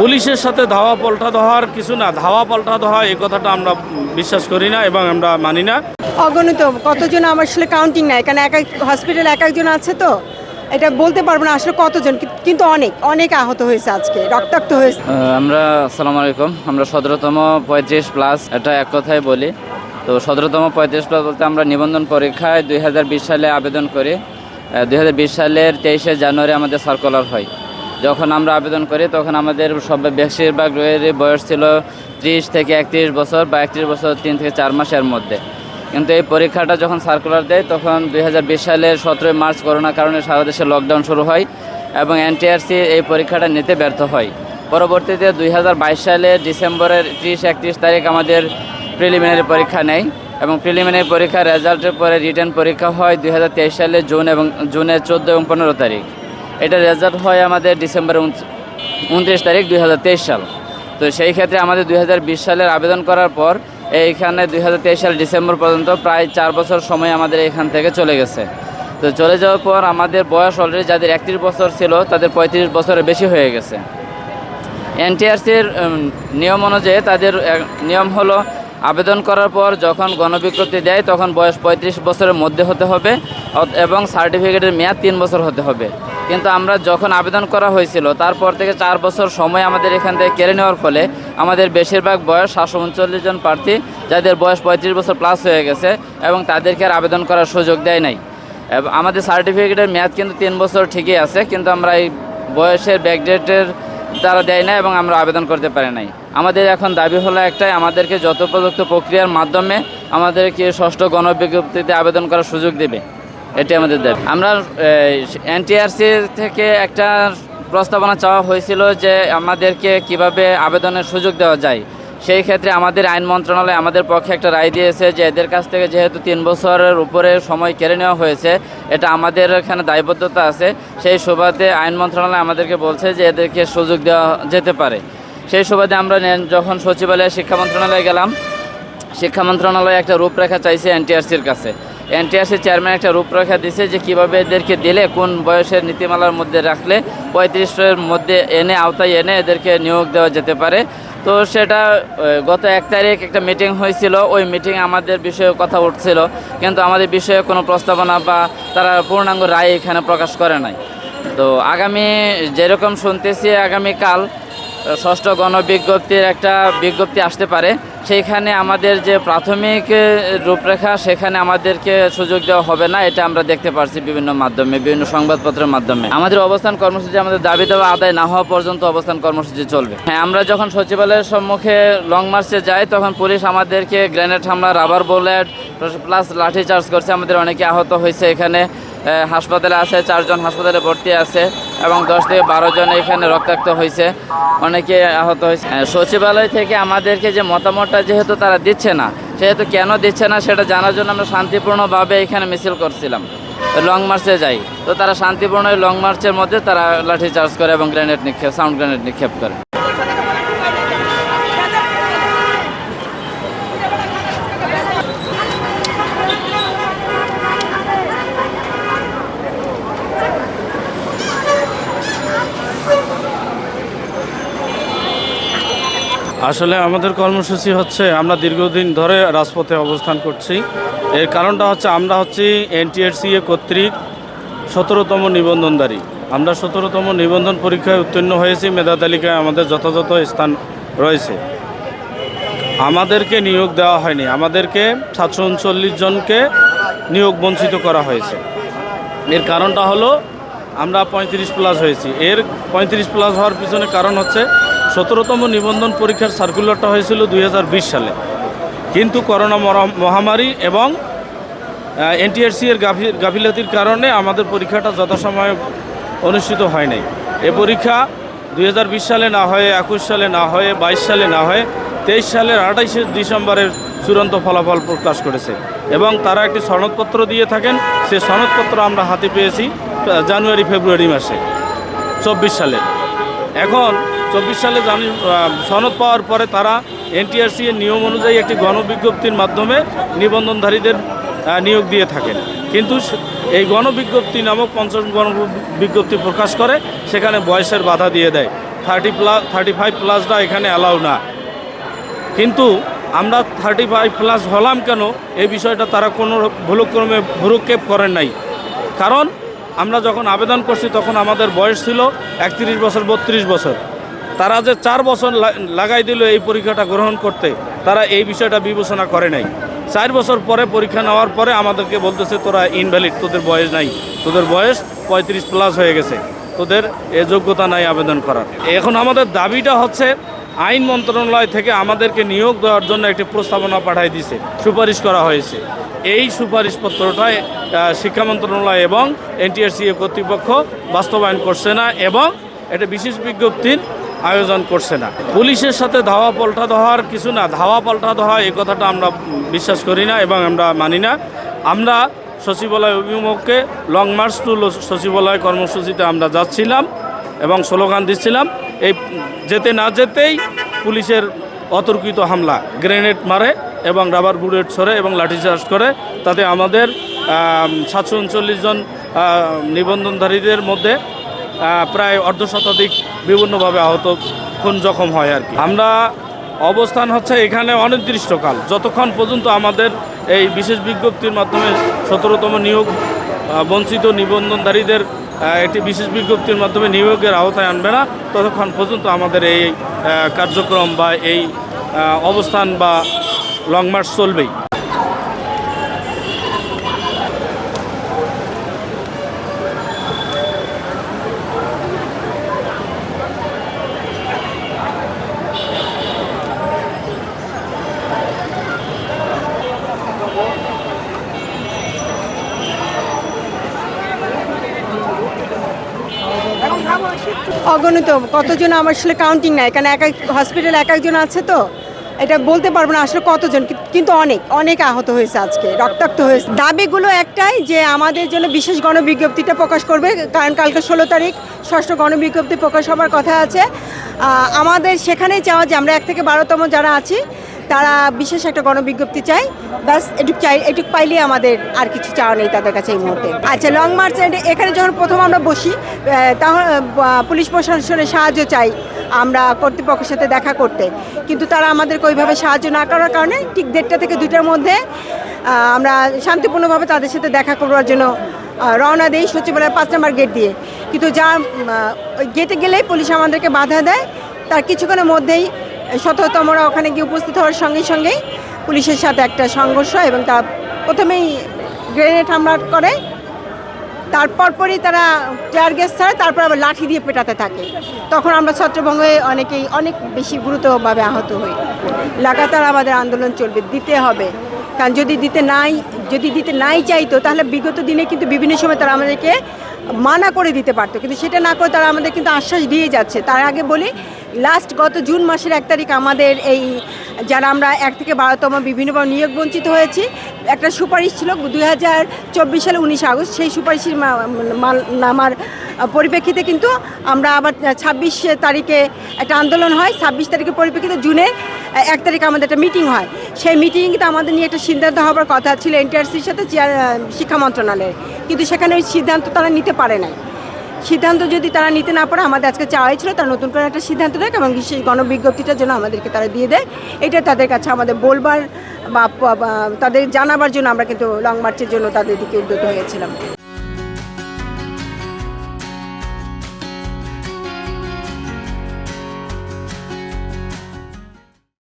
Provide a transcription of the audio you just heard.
পুলিশের সাথে ধাওয়া পাল্টা দেওয়ার কিছু না ধাওয়া পাল্টা দেওয়া এই কথাটা আমরা বিশ্বাস করি না এবং আমরা মানি না। অগণিত কতজন আমার আসলে কাউন্টিং নাই কারণ এক এক হসপিটালে এক একজন আছে তো এটা বলতে পারব না আসলে কতজন কিন্তু অনেক অনেক আহত হয়েছে আজকে রক্তাক্ত হয়েছে। আমরা আসসালামু আলাইকুম আমরা সতেরোতম পঁয়ত্রিশ প্লাস এটা এক কথায় বলি। তো সতেরোতম পঁয়ত্রিশ প্লাস বলতে আমরা নিবন্ধন পরীক্ষায় দুই হাজার বিশ সালে আবেদন করি। দুই হাজার বিশ সালের তেইশে জানুয়ারি আমাদের সার্কুলার হয়। যখন আমরা আবেদন করি, তখন আমাদের সব বেশিরভাগ রোগীর বয়স ছিল ত্রিশ থেকে একত্রিশ বছর বা একত্রিশ বছর তিন থেকে চার মাসের মধ্যে। কিন্তু এই পরীক্ষাটা যখন সার্কুলার দেয়, তখন দুই সালের সতেরোই মার্চ করোনার কারণে সারা দেশে লকডাউন শুরু হয় এবং এনটিআরসি এই পরীক্ষাটা নিতে ব্যর্থ হয়। পরবর্তীতে দুই সালের ডিসেম্বরের ত্রিশ একত্রিশ তারিখ আমাদের প্রিলিমিনারি পরীক্ষা নেয় এবং প্রিলিমিনারি পরীক্ষার রেজাল্টের পরে রিটার্ন পরীক্ষা হয় দুই হাজার তেইশ সালে জুন এবং জুনের চোদ্দ এবং পনেরো তারিখ। এটা রেজাল্ট হয় আমাদের ডিসেম্বর উনত্রিশ তারিখ দুই হাজার তেইশ সাল। তো সেই ক্ষেত্রে আমাদের দুই হাজার বিশ সালের আবেদন করার পর এইখানে দুই হাজার তেইশ সাল ডিসেম্বর পর্যন্ত প্রায় চার বছর সময় আমাদের এখান থেকে চলে গেছে। তো চলে যাওয়ার পর আমাদের বয়স অলরেডি যাদের একত্রিশ বছর ছিল, তাদের পঁয়ত্রিশ বছরের বেশি হয়ে গেছে। এনটিআরসির নিয়ম অনুযায়ী তাদের নিয়ম হলো আবেদন করার পর যখন গণবিজ্ঞপ্তি দেয়, তখন বয়স পঁয়ত্রিশ বছরের মধ্যে হতে হবে এবং সার্টিফিকেটের মেয়াদ তিন বছর হতে হবে। কিন্তু আমরা যখন আবেদন করা হয়েছিল, তারপর থেকে চার বছর সময় আমাদের এখান থেকে কেড়ে নেওয়ার ফলে আমাদের বেশিরভাগ বয়স সাতশো উনচল্লিশ জন প্রার্থী, যাদের বয়স পঁয়ত্রিশ বছর প্লাস হয়ে গেছে এবং তাদেরকে আর আবেদন করার সুযোগ দেয় নাই। আমাদের সার্টিফিকেটের মেয়াদ কিন্তু তিন বছর ঠিকই আছে, কিন্তু আমরা এই বয়সের ব্যাকডেটের তারা দেয় না এবং আমরা আবেদন করতে পারি নাই। আমাদের এখন দাবি হলো একটাই, আমাদেরকে যত প্রযুক্ত প্রক্রিয়ার মাধ্যমে আমাদেরকে ষষ্ঠ গণবিজ্ঞপ্তিতে আবেদন করার সুযোগ দেবে। এটি আমাদের দাবি। আমরা এনটিআরসি থেকে একটা প্রস্তাবনা চাওয়া হয়েছিল যে আমাদেরকে কীভাবে আবেদনের সুযোগ দেওয়া যায়। সেই ক্ষেত্রে আমাদের আইন মন্ত্রণালয় আমাদের পক্ষে একটা রায় দিয়েছে যে এদের কাছ থেকে যেহেতু তিন বছরের উপরে সময় কেড়ে নেওয়া হয়েছে, এটা আমাদের এখানে দায়বদ্ধতা আছে। সেই সুবাদে আইন মন্ত্রণালয় আমাদেরকে বলছে যে এদেরকে সুযোগ দেওয়া যেতে পারে। সেই সুবাদে আমরা যখন সচিবালয়ে শিক্ষা মন্ত্রণালয়ে গেলাম, শিক্ষা মন্ত্রণালয় একটা রূপরেখা চাইছে এনটিআরসির কাছে। এনটিআরসির চেয়ারম্যান একটা রূপরেখা দিছে যে কীভাবে এদেরকে দিলে, কোন বয়সের নীতিমালার মধ্যে রাখলে, পঁয়ত্রিশের মধ্যে এনে, আওতায় এনে এদেরকে নিয়োগ দেওয়া যেতে পারে। তো সেটা গত এক তারিখ একটা মিটিং হয়েছিল, ওই মিটিং আমাদের বিষয়ে কথা উঠছিল, কিন্তু আমাদের বিষয়ে কোনো প্রস্তাবনা বা তারা পূর্ণাঙ্গ রায় এখানে প্রকাশ করে নাই। তো আগামী যেরকম শুনতেছি, আগামীকাল ষষ্ঠ গণবিজ্ঞপ্তির একটা বিজ্ঞপ্তি আসতে পারে। সেইখানে আমাদের যে প্রাথমিক রূপরেখা, সেখানে আমাদেরকে সুযোগ দেওয়া হবে না। এটা আমরা দেখতে পারছি বিভিন্ন মাধ্যমে, বিভিন্ন সংবাদপত্রের মাধ্যমে। আমাদের অবস্থান কর্মসূচি আমাদের দাবি দেওয়া আদায় না হওয়া পর্যন্ত অবস্থান কর্মসূচি চলবে। হ্যাঁ আমরা যখন সচিবালয়ের সম্মুখে লং মার্চে যাই, তখন পুলিশ আমাদেরকে গ্রেনেড হামলা, rubber bullet, plus lathi charge করছে। আমাদের অনেকে আহত হয়েছে এখানে। হাসপাতালে আছে, চারজন হাসপাতালে ভর্তি আছে। এবং দশ থেকে বারো জন এখানে রক্তাক্ত হয়েছে। অনেকে আহত হয়েছে। সচিবালয় থেকে আমাদেরকে যে মতামতটা যেহেতু তারা দিচ্ছে না, সেহেতু কেন দিচ্ছে না সেটা জানার জন্য আমরা শান্তিপূর্ণভাবে এখানে মিছিল করছিলাম। লং মার্চে যাই। তো তারা শান্তিপূর্ণ লং মার্চের মধ্যে তারা লাঠি চার্জ করে এবং গ্রেনেড নিক্ষেপ, সাউন্ড গ্রেনেড নিক্ষেপ করে। আসলে আমাদের কর্মসূচি হচ্ছে, আমরা দীর্ঘদিন ধরে রাজপথে অবস্থান করছি। এর কারণটা হচ্ছে আমরা হচ্ছি এনটিএরসিএ কর্তৃক সতেরোতম নিবন্ধনদারী। আমরা সতেরোতম নিবন্ধন পরীক্ষায় উত্তীর্ণ হয়েছি, মেধা তালিকায় আমাদের যথাযথ স্থান রয়েছে। আমাদেরকে নিয়োগ দেওয়া হয়নি, আমাদেরকে সাতশো উনচল্লিশ জনকে নিয়োগ বঞ্চিত করা হয়েছে। এর কারণটা হলো, আমরা পঁয়ত্রিশ প্লাস হয়েছি। এর পঁয়ত্রিশ প্লাস হওয়ার পিছনে কারণ হচ্ছে সতেরোতম নিবন্ধন পরীক্ষার সার্কুলারটা হয়েছিল দুই হাজার বিশ সালে। কিন্তু করোনা মরা- মহামারী এবং এনটিআরসি এর গাফি- গাফিলতির কারণে আমাদের পরীক্ষাটা যথাসময়ে অনুষ্ঠিত হয় নাই। এ পরীক্ষা দুই হাজার বিশ সালে না হয়ে, একুশ সালে না হয়ে, বাইশ সালে না হয়ে, তেইশ সালের আঠাইশে ডিসেম্বরের চূড়ান্ত ফলাফল প্রকাশ করেছে। এবং তারা একটি সনদপত্র দিয়ে থাকেন। সে সনদপত্র আমরা হাতে পেয়েছি জানুয়ারি, ফেব্রুয়ারি মাসে, চব্বিশ সালে। এখন চব্বিশ সালে জানি সনদ পাওয়ার পরে তারা এনটিআরসি এর নিয়ম অনুযায়ী একটি গণবিজ্ঞপ্তির মাধ্যমে নিবন্ধনধারীদের নিয়োগ দিয়ে থাকেন। কিন্তু এই গণবিজ্ঞপ্তি নামক পঞ্চম গণবিজ্ঞপ্তি প্রকাশ করে, সেখানে বয়সের বাধা দিয়ে দেয়। থার্টি প্লাস থার্টি ফাইভ প্লাসটা এখানে অ্যালাউ না। কিন্তু আমরা থার্টি ফাইভ প্লাস হলাম কেন? এই বিষয়টা তারা কোনো ভুলক্রমে ভুরুক্ষেপ করেন নাই। কারণ আমরা যখন আবেদন করছি তখন আমাদের বয়স ছিল একত্রিশ বছর, বত্রিশ বছর। তারা যে চার বছর লাগাই দিল এই পরীক্ষাটা গ্রহণ করতে, তারা এই বিষয়টা বিবেচনা করে নাই। চার বছর পরে পরীক্ষা নেওয়ার পরে আমাদেরকে বলতেছে, তোরা ইনভ্যালিড তোদের বয়স নাই। তোদের বয়স পঁয়ত্রিশ প্লাস হয়ে গেছে। তোদের এ যোগ্যতা নাই আবেদন করার। এখন আমাদের দাবিটা হচ্ছে, আইন মন্ত্রণালয় থেকে আমাদেরকে নিয়োগ দেওয়ার জন্য একটি প্রস্তাবনা পাঠাই দিয়েছে সুপারিশ করা হয়েছে। এই সুপারিশপত্রটায় আহ, শিক্ষা মন্ত্রণালয় এবং এনটিআরসিএ কর্তৃপক্ষ বাস্তবায়ন করছে না এবং এটা বিশেষ বিজ্ঞপ্তির আয়োজন করছে না। পুলিশের সাথে ধাওয়া পাল্টা দেওয়ার কিছু না ধাওয়া পাল্টা দেওয়া এই কথাটা আমরা বিশ্বাস করি না এবং আমরা মানি না। আমরা সচিবালয় অভিমুখে লং মার্চ টু সচিবালয় কর্মসূচিতে আমরা যাচ্ছিলাম এবং স্লোগান দিচ্ছিলাম এই যেতে না যেতেই পুলিশের অতর্কিত হামলা গ্রেনেড মারে এবং রাবার বুলেট ছড়ে এবং লাঠিচার্জ করে, তাতে আমাদের সাতশো উনচল্লিশ জন নিবন্ধনধারীদের মধ্যে প্রায় অর্ধ শতাধিক বিভিন্নভাবে আহত খুন জখম হয় আর কি। আমরা অবস্থান হচ্ছে এখানে অনির্দিষ্টকাল, যতক্ষণ পর্যন্ত আমাদের এই বিশেষ বিজ্ঞপ্তির মাধ্যমে সতেরোতম নিয়োগ বঞ্চিত নিবন্ধনধারীদের একটি বিশেষ বিজ্ঞপ্তির মাধ্যমে নিয়োগের আওতায় আনবে না, ততক্ষণ পর্যন্ত আমাদের এই কার্যক্রম বা এই অবস্থান বা লং মার্চ চলবেই। অগণিত, কতজন আমার আসলে কাউন্টিং নাই কারণ এক এক হসপিটাল এক একজন আছে তো? এটা বলতে পারব না আসলে কতজন কিন্তু অনেক অনেক আহত হয়েছে আজকে, রক্তাক্ত হয়েছে। দাবিগুলো একটাই যে আমাদের জন্য বিশেষ গণবিজ্ঞপ্তিটা প্রকাশ করবে, কারণ কালকে ষোলো তারিখ ষষ্ঠ গণবিজ্ঞপ্তি প্রকাশ হবার কথা আছে। আমাদের সেখানেই চাওয়া যে আমরা এক থেকে বারোতম যারা আছি, তারা বিশেষ একটা গণবিজ্ঞপ্তি চাই। ব্যাস, এটুক চাই, এটুক পাইলেই আমাদের আর কিছু চাওয়া নেই তাদের কাছে এই মুহূর্তে। আচ্ছা লং মার্চ এখানে যখন প্রথম আমরা বসি তখন পুলিশ প্রশাসনের সাহায্য চাই। আমরা কর্তৃপক্ষের সাথে দেখা করতে। কিন্তু তারা আমাদেরকে ওইভাবে সাহায্য না করার কারণে ঠিক দেড়টা থেকে দুইটার মধ্যে আমরা শান্তিপূর্ণভাবে তাদের সাথে দেখা করবার জন্য রওনা দিই সচিবালয়ের পাঁচ নম্বর গেট দিয়ে। কিন্তু যা ওই গেটে গেলেই পুলিশ আমাদেরকে বাধা দেয়। তার কিছুক্ষণের মধ্যেই শততমরা ওখানে গিয়ে উপস্থিত হওয়ার সঙ্গে সঙ্গেই পুলিশের সাথে একটা সংঘর্ষ এবং তা প্রথমেই গ্রেনেড হামলা করে। তারপর পরই তারা টিয়ার গ্যাস ছাড়ে তারপর আবার লাঠি দিয়ে পেটাতে থাকে। তখন আমরা ছত্রভঙ্গে অনেকেই অনেক বেশি গুরুতরভাবে আহত হই। লাগাতার আমাদের আন্দোলন চলবে, দিতে হবে। কারণ যদি দিতে নাই, যদি দিতে নাই চাইতো, তাহলে বিগত দিনে কিন্তু বিভিন্ন সময় তারা আমাদেরকে মানা করে দিতে পারতো। কিন্তু সেটা না করে তারা আমাদের কিন্তু আশ্বাস দিয়ে যাচ্ছে। তার আগে বলি লাস্ট গত জুন মাসের এক তারিখ আমাদের এই যারা আমরা এক থেকে বারোতম বিভিন্নভাবে নিয়োগ বঞ্চিত হয়েছি, একটা সুপারিশ ছিল দুই হাজার চব্বিশ সালে উনিশে আগস্ট। সেই সুপারিশের নামার পরিপ্রেক্ষিতে কিন্তু আমরা আবার ছাব্বিশ তারিখে একটা আন্দোলন হয়। ছাব্বিশ তারিখের পরিপ্রেক্ষিতে জুনে এক তারিখে আমাদের একটা মিটিং হয়। সেই মিটিং কিন্তু আমাদের নিয়ে একটা সিদ্ধান্ত হবার কথা ছিল এনটিআরসির সাথে শিক্ষা মন্ত্রণালয়ের। কিন্তু সেখানে ওই সিদ্ধান্ত তারা নিতে পারে নাই। সিদ্ধান্ত যদি তারা নিতে না পারে, আমাদের আজকে চাওয়াই ছিল তারা নতুন করে একটা সিদ্ধান্ত দেয় এবং সেই গণবিজ্ঞপ্তিটার জন্য আমাদেরকে তারা দিয়ে দেয়। এটা তাদের কাছে আমাদের বলবার বা তাদের জানাবার জন্য আমরা কিন্তু লং মার্চের জন্য তাদের দিকে উদ্যত হয়েছিলাম।